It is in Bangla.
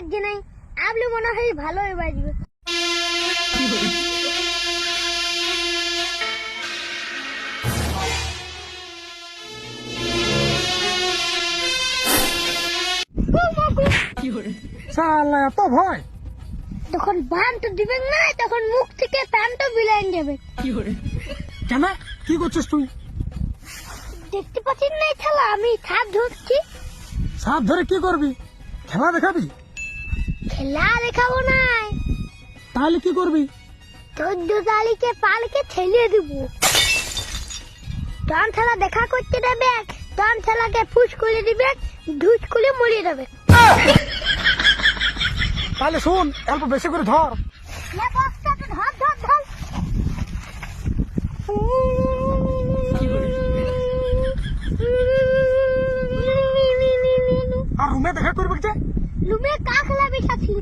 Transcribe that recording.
বাজছে নাই। আপনি মনে হয় ভালোই বাজবে। এত ভয়। বানটা দিবেন না তখন মুখ থেকে প্যানটা বিলাইন যাবে কেন? কি করছিস তুই? দেখতে পাচ্ছিস না খেলা আমি সাপ ধরছি। সাপ ধরে কি করবি? খেলা দেখাবি? খেলা দেখাবো না তাহলে কি করবি? চোদ্দ তারিখে পালকে ছেলে দিব। টন খেলা দেখা করতে দেবে টন খেলাকে ফুস করে দিবে ধুস করে মরিয়ে দেবে। তাহলে শুন অল্প বেশি করে ধর ধর ধর। রুমে দেখা করবে যে লুমে কা খেলা বেশা ছিল